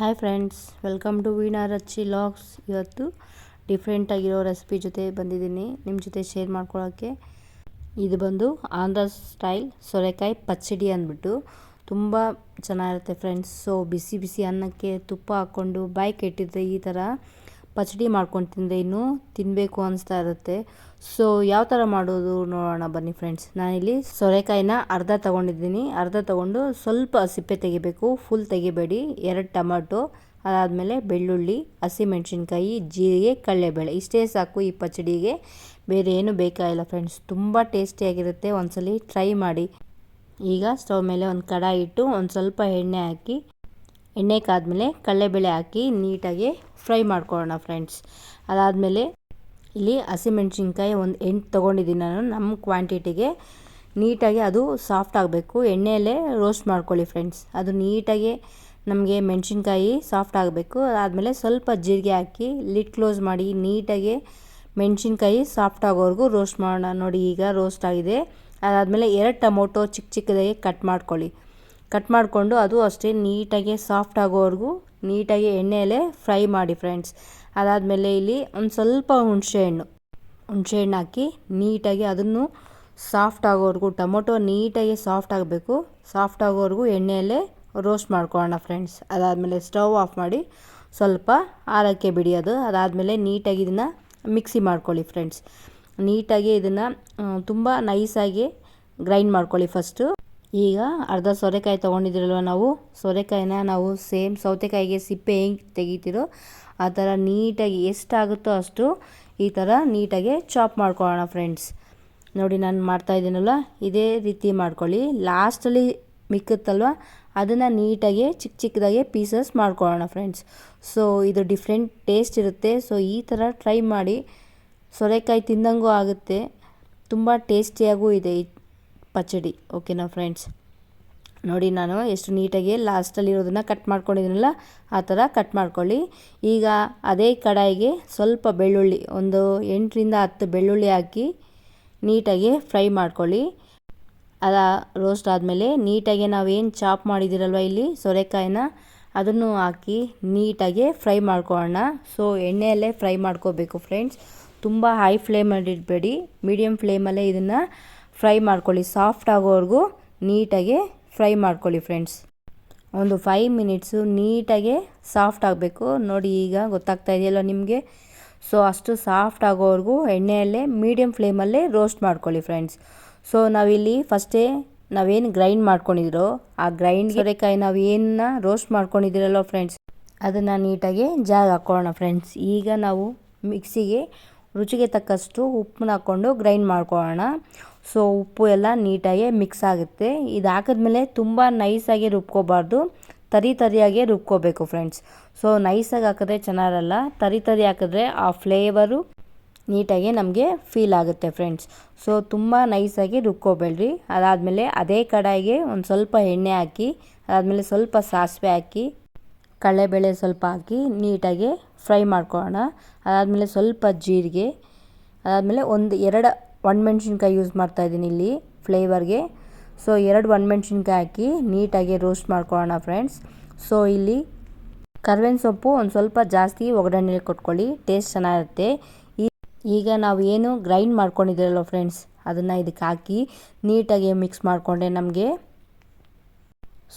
Hi friends welcome to Veena Ruchi vlogs ಇವತ್ತು ಡಿಫ್ರೆಂಟಾಗಿರೋ recipe ಜೊತೆ ಬಂದಿದ್ದೀನಿ. ನಿಮ್ಮ ಜೊತೆ ಶೇರ್ ಮಾಡ್ಕೊಳ್ಳೋಕ್ಕೆ ಇದು ಬಂದು ಆಂಧ್ರ ಸ್ಟೈಲ್ ಸೊರೆಕಾಯಿ ಪಚ್ಚಡಿ ಅಂದ್ಬಿಟ್ಟು ತುಂಬ ಚೆನ್ನಾಗಿರುತ್ತೆ ಫ್ರೆಂಡ್ಸ್ ಸೊ ಬಿಸಿ ಬಿಸಿ ಅನ್ನಕ್ಕೆ ತುಪ್ಪ ಹಾಕ್ಕೊಂಡು ಬಾಯಿ ಕೆಟ್ಟಿದ್ರೆ ಈ ಥರ ಪಚಡಿ ಮಾಡ್ಕೊಂಡು ತಿಂದರೆ ಇನ್ನೂ ತಿನ್ನಬೇಕು ಅನಿಸ್ತಾ ಇರುತ್ತೆ. ಸೊ ಯಾವ ಥರ ಮಾಡೋದು ನೋಡೋಣ ಬನ್ನಿ ಫ್ರೆಂಡ್ಸ್ ನಾನಿಲ್ಲಿ ಸೊರೆಕಾಯಿನ ಅರ್ಧ ತೊಗೊಂಡಿದ್ದೀನಿ. ಅರ್ಧ ತೊಗೊಂಡು ಸ್ವಲ್ಪ ಸಿಪ್ಪೆ ತೆಗಿಬೇಕು. ಫುಲ್ ತೆಗಿಬೇಡಿ. ಎರಡು ಟೊಮಾಟೊ, ಅದಾದಮೇಲೆ ಬೆಳ್ಳುಳ್ಳಿ, ಹಸಿಮೆಣ್ಸಿನ್ಕಾಯಿ, ಜೀರಿಗೆ ಕಡಲೆಬೇಳೆ ಇಷ್ಟೇ ಸಾಕು ಈ ಪಚಡಿಗೆ. ಬೇರೆ ಏನು ಬೇಕಾಗಿಲ್ಲ ಫ್ರೆಂಡ್ಸ್ ತುಂಬ ಟೇಸ್ಟಿಯಾಗಿರುತ್ತೆ ಒಂದ್ಸಲಿ ಟ್ರೈ ಮಾಡಿ. ಈಗ ಸ್ಟವ್ ಮೇಲೆ ಒಂದು ಕಡಾಯಿ ಇಟ್ಟು ಒಂದು ಸ್ವಲ್ಪ ಎಣ್ಣೆ ಹಾಕಿ ಎಣ್ಣೆ ಕಾದ್ಮೇಲೆ ಕಡಲೆಬೇಳೆ ಹಾಕಿ ನೀಟಾಗಿ ಫ್ರೈ ಮಾಡ್ಕೊಳ್ಳೋಣ ಫ್ರೆಂಡ್ಸ್. ಅದಾದಮೇಲೆ ಇಲ್ಲಿ ಹಸಿಮೆಣ್ಸಿನ್ಕಾಯಿ ಒಂದು ಎಂಟು ತೊಗೊಂಡಿದ್ದೀನಿ ನಾನು. ನಮ್ಮ ಕ್ವಾಂಟಿಟಿಗೆ ನೀಟಾಗಿ ಅದು ಸಾಫ್ಟ್ ಆಗಬೇಕು. ಎಣ್ಣೆಯಲ್ಲೇ ರೋಸ್ಟ್ ಮಾಡ್ಕೊಳ್ಳಿ ಫ್ರೆಂಡ್ಸ್. ಅದು ನೀಟಾಗಿ ನಮಗೆ ಮೆಣಸಿನ್ಕಾಯಿ ಸಾಫ್ಟ್ ಆಗಬೇಕು. ಅದಾದಮೇಲೆ ಸ್ವಲ್ಪ ಜೀರಿಗೆ ಹಾಕಿ ಲಿಡ್ ಕ್ಲೋಸ್ ಮಾಡಿ ನೀಟಾಗಿ ಮೆಣಸಿನ್ಕಾಯಿ ಸಾಫ್ಟ್ ಆಗೋವರೆಗೂ ರೋಸ್ಟ್ ಮಾಡೋಣ. ನೋಡಿ ಈಗ ರೋಸ್ಟ್ ಆಗಿದೆ. ಅದಾದಮೇಲೆ ಎರಡು ಟೊಮೊಟೊ ಚಿಕ್ಕ ಚಿಕ್ಕದಾಗಿ ಕಟ್ ಮಾಡ್ಕೊಳ್ಳಿ. ಕಟ್ ಮಾಡಿಕೊಂಡು ಅದು ಅಷ್ಟೇ ನೀಟಾಗಿ ಸಾಫ್ಟ್ ಆಗೋವರೆಗೂ ನೀಟಾಗಿ ಎಣ್ಣೆಯಲ್ಲೇ ಫ್ರೈ ಮಾಡಿ ಫ್ರೆಂಡ್ಸ್. ಅದಾದಮೇಲೆ ಇಲ್ಲಿ ಒಂದು ಸ್ವಲ್ಪ ಹುಣಸೆಹಣ್ಣು ಹುಣಸೆಹಣ್ಣು ಹಾಕಿ ನೀಟಾಗಿ ಅದನ್ನು ಸಾಫ್ಟ್ ಆಗೋವರೆಗೂ ಟೊಮೊಟೊ ನೀಟಾಗಿ ಸಾಫ್ಟ್ ಆಗಬೇಕು. ಸಾಫ್ಟ್ ಆಗೋವರೆಗೂ ಎಣ್ಣೆಯಲ್ಲೇ ರೋಸ್ಟ್ ಮಾಡ್ಕೊಳ್ಳೋಣ ಫ್ರೆಂಡ್ಸ್. ಅದಾದಮೇಲೆ ಸ್ಟವ್ ಆಫ್ ಮಾಡಿ ಸ್ವಲ್ಪ ಆರಕ್ಕೆ ಬಿಡಿ ಅದು ಅದಾದಮೇಲೆ ನೀಟಾಗಿ ಇದನ್ನು ಮಿಕ್ಸಿ ಮಾಡ್ಕೊಳ್ಳಿ ಫ್ರೆಂಡ್ಸ್. ನೀಟಾಗಿ ಇದನ್ನು ತುಂಬ ನೈಸಾಗಿ ಗ್ರೈಂಡ್ ಮಾಡ್ಕೊಳ್ಳಿ ಫಸ್ಟು. ಈಗ ಅರ್ಧ ಸೋರೆಕಾಯಿ ತೊಗೊಂಡಿದ್ದೀರಲ್ವ ನಾವು? ಸೋರೆಕಾಯಿನ ನಾವು ಸೇಮ್ ಸೌತೆಕಾಯಿಗೆ ಸಿಪ್ಪೆ ಹೆಂಗೆ ತೆಗಿತೀರೋ ಆ ಥರ ನೀಟಾಗಿ ಎಷ್ಟಾಗುತ್ತೋ ಅಷ್ಟು ಈ ಥರ ನೀಟಾಗಿ ಚಾಪ್ ಮಾಡ್ಕೊಳ್ಳೋಣ ಫ್ರೆಂಡ್ಸ್. ನೋಡಿ ನಾನು ಮಾಡ್ತಾಯಿದ್ದೀನಲ್ಲ ಇದೇ ರೀತಿ ಮಾಡ್ಕೊಳ್ಳಿ. ಲಾಸ್ಟಲ್ಲಿ ಮಿಕ್ಕುತ್ತಲ್ವ? ಅದನ್ನು ನೀಟಾಗಿ ಚಿಕ್ಕ ಚಿಕ್ಕದಾಗಿ ಪೀಸಸ್ ಮಾಡ್ಕೊಳ್ಳೋಣ ಫ್ರೆಂಡ್ಸ್. ಸೊ, ಇದು ಡಿಫ್ರೆಂಟ್ ಟೇಸ್ಟ್ ಇರುತ್ತೆ. ಸೊ, ಈ ಥರ ಟ್ರೈ ಮಾಡಿ. ಸೊರೆಕಾಯಿ ತಿಂದಂಗೂ ಆಗುತ್ತೆ. ತುಂಬ ಟೇಸ್ಟಿಯಾಗೂ ಇದೆ. ಪಚಡಿ ಓಕೆನಾ ಫ್ರೆಂಡ್ಸ್ ನೋಡಿ ನಾನು ಎಷ್ಟು ನೀಟಾಗಿ ಲಾಸ್ಟಲ್ಲಿರೋದನ್ನು ಕಟ್ ಮಾಡ್ಕೊಂಡಿದ್ದೀನಲ್ಲ, ಆ ಥರ ಕಟ್ ಮಾಡ್ಕೊಳ್ಳಿ. ಈಗ ಅದೇ ಕಡಾಯಿಗೆ ಸ್ವಲ್ಪ ಬೆಳ್ಳುಳ್ಳಿ, ಒಂದು ಎಂಟರಿಂದ ಹತ್ತು ಬೆಳ್ಳುಳ್ಳಿ ಹಾಕಿ ನೀಟಾಗಿ ಫ್ರೈ ಮಾಡ್ಕೊಳ್ಳಿ. ಅದ ರೋಸ್ಟ್ ಆದಮೇಲೆ ನೀಟಾಗಿ ನಾವೇನು ಚಾಪ್ ಮಾಡಿದ್ದೀರಲ್ವ ಇಲ್ಲಿ, ಸೊರೆಕಾಯಿನ, ಅದನ್ನು ಹಾಕಿ ನೀಟಾಗಿ ಫ್ರೈ ಮಾಡ್ಕೊಳ್ಳೋಣ. ಸೊ ಎಣ್ಣೆಯಲ್ಲೇ ಫ್ರೈ ಮಾಡ್ಕೋಬೇಕು ಫ್ರೆಂಡ್ಸ್ ತುಂಬ ಹೈ ಫ್ಲೇಮಲ್ಲಿ ಇಡಬೇಡಿ. ಮೀಡಿಯಮ್ ಫ್ಲೇಮಲ್ಲೇ ಇದನ್ನು ಫ್ರೈ ಮಾಡ್ಕೊಳ್ಳಿ. ಸಾಫ್ಟ್ ಆಗೋವರೆಗೂ ನೀಟಾಗಿ ಫ್ರೈ ಮಾಡ್ಕೊಳ್ಳಿ ಫ್ರೆಂಡ್ಸ್. ಒಂದು ಫೈವ್ ಮಿನಿಟ್ಸು ನೀಟಾಗಿ ಸಾಫ್ಟ್ ಆಗಬೇಕು. ನೋಡಿ ಈಗ ಗೊತ್ತಾಗ್ತಾ ಇದೆಯಲ್ಲ ನಿಮಗೆ? ಸೊ, ಅಷ್ಟು ಸಾಫ್ಟ್ ಆಗೋವರೆಗೂ ಎಣ್ಣೆಯಲ್ಲೇ ಮೀಡಿಯಮ್ ಫ್ಲೇಮಲ್ಲೇ ರೋಸ್ಟ್ ಮಾಡ್ಕೊಳ್ಳಿ ಫ್ರೆಂಡ್ಸ್. ಸೊ, ನಾವಿಲ್ಲಿ ಫಸ್ಟೇ ನಾವೇನು ಗ್ರೈಂಡ್ ಮಾಡ್ಕೊಂಡಿದ್ರು ಆ ಗ್ರೈಂಡ್ ಸೋರೆಕಾಯಿ ನಾವು ಏನನ್ನ ರೋಸ್ಟ್ ಮಾಡ್ಕೊಂಡಿದ್ದೀರಲ್ಲ ಫ್ರೆಂಡ್ಸ್, ಅದನ್ನು ನೀಟಾಗಿ ಜಾಗ ಹಾಕ್ಕೊಳ್ಳೋಣ ಫ್ರೆಂಡ್ಸ್. ಈಗ ನಾವು ಮಿಕ್ಸಿಗೆ ರುಚಿಗೆ ತಕ್ಕಷ್ಟು ಉಪ್ಪನ್ನ ಹಾಕ್ಕೊಂಡು ಗ್ರೈಂಡ್ ಮಾಡ್ಕೊಳ್ಳೋಣ. ಸೊ ಉಪ್ಪು ಎಲ್ಲ ನೀಟಾಗಿ ಮಿಕ್ಸ್ ಆಗುತ್ತೆ. ಇದು ಹಾಕಿದ್ಮೇಲೆ ತುಂಬ ನೈಸಾಗಿ ರುಬ್ಕೋಬಾರ್ದು. ತರಿ ತರಿಯಾಗೆ ರುಬ್ಕೋಬೇಕು ಫ್ರೆಂಡ್ಸ್ ಸೊ ನೈಸಾಗಿ ಹಾಕಿದ್ರೆ ಚೆನ್ನಾಗಿರಲ್ಲ. ತರಿ ತರಿ ಹಾಕಿದ್ರೆ ಆ ಫ್ಲೇವರು ನೀಟಾಗಿ ನಮಗೆ ಫೀಲ್ ಆಗುತ್ತೆ ಫ್ರೆಂಡ್ಸ್ ಸೊ ತುಂಬ ನೈಸಾಗಿ ರುಬ್ಕೋಬೇಡ್ರಿ. ಅದಾದಮೇಲೆ ಅದೇ ಕಡಾಯಿಗೆ ಒಂದು ಸ್ವಲ್ಪ ಎಣ್ಣೆ ಹಾಕಿ, ಅದಾದಮೇಲೆ ಸ್ವಲ್ಪ ಸಾಸಿವೆ ಹಾಕಿ ಕಡಲೆಬೇಳೆ ಸ್ವಲ್ಪ ಹಾಕಿ ನೀಟಾಗಿ ಫ್ರೈ ಮಾಡ್ಕೊಳ್ಳೋಣ. ಅದಾದಮೇಲೆ ಸ್ವಲ್ಪ ಜೀರಿಗೆ, ಅದಾದಮೇಲೆ ಒಂದು ಎರಡು ಒಣಮೆಣ್ಸಿನ್ಕಾಯಿ ಯೂಸ್ ಮಾಡ್ತಾಯಿದ್ದೀನಿ ಇಲ್ಲಿ ಫ್ಲೇವರ್ಗೆ ಸೊ ಎರಡು ಒಣಮೆಣ್ಸಿನ್ಕಾಯಿ ಹಾಕಿ ನೀಟಾಗಿ ರೋಸ್ಟ್ ಮಾಡ್ಕೊಳ್ಳೋಣ ಫ್ರೆಂಡ್ಸ್ ಸೊ ಇಲ್ಲಿ ಕರ್ಬೇವಿನ ಸೊಪ್ಪು ಒಂದು ಸ್ವಲ್ಪ ಜಾಸ್ತಿ ಒಗ್ಗರಣೆಲಿ ಕೊಟ್ಕೊಳ್ಳಿ ಟೇಸ್ಟ್ ಚೆನ್ನಾಗಿರುತ್ತೆ. ಈಗ ನಾವು ಏನು ಗ್ರೈಂಡ್ ಮಾಡ್ಕೊಂಡಿದ್ದೀರಲ್ಲ ಫ್ರೆಂಡ್ಸ್ ಅದನ್ನು ಇದಕ್ಕೆ ಹಾಕಿ ನೀಟಾಗಿ ಮಿಕ್ಸ್ ಮಾಡಿಕೊಂಡೆ ನಮಗೆ.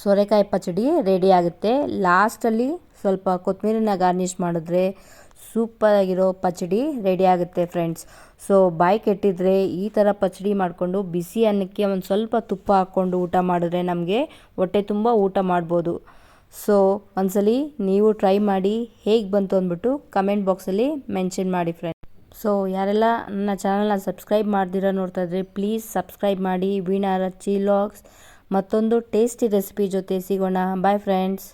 ಸೋರೆಕಾಯಿ ಪಚಡಿ ರೆಡಿ ಆಗುತ್ತೆ. ಲಾಸ್ಟಲ್ಲಿ ಸ್ವಲ್ಪ ಕೊತ್ತಂಬರಿನ ಗಾರ್ನಿಷ್ ಮಾಡಿದ್ರೆ ಸೂಪರಾಗಿರೋ ಪಚಡಿ ರೆಡಿ ಆಗುತ್ತೆ ಫ್ರೆಂಡ್ಸ್ ಸೊ ಬಾಯಿ ಕೆಟ್ಟಿದ್ರೆ ಈ ಥರ ಪಚಡಿ ಮಾಡಿಕೊಂಡು ಬಿಸಿ ಅನ್ನಕ್ಕೆ ಒಂದು ಸ್ವಲ್ಪ ತುಪ್ಪ ಹಾಕ್ಕೊಂಡು ಊಟ ಮಾಡಿದ್ರೆ ನಮಗೆ ಹೊಟ್ಟೆ ತುಂಬ ಊಟ ಮಾಡ್ಬೋದು. ಸೊ ಒಂದ್ಸಲಿ ನೀವು ಟ್ರೈ ಮಾಡಿ ಹೇಗೆ ಬಂತು ಅಂದ್ಬಿಟ್ಟು ಕಮೆಂಟ್ ಬಾಕ್ಸಲ್ಲಿ ಮೆನ್ಷನ್ ಮಾಡಿ ಫ್ರೆಂಡ್ಸ್ ಸೊ ಯಾರೆಲ್ಲ ನನ್ನ ಚಾನಲ್ನ ಸಬ್ಸ್ಕ್ರೈಬ್ ಮಾಡ್ದಿರೋ ನೋಡ್ತಾ ಇದ್ರೆ ಪ್ಲೀಸ್ ಸಬ್ಸ್ಕ್ರೈಬ್ ಮಾಡಿ. ವೀಣಾರ ಚೀಲಾಗ್ಸ್ ಲಾಗ್ಸ್ ಮತ್ತೊಂದು ಟೇಸ್ಟಿ ರೆಸಿಪಿ ಜೊತೆ ಸಿಗೋಣ. Bye friends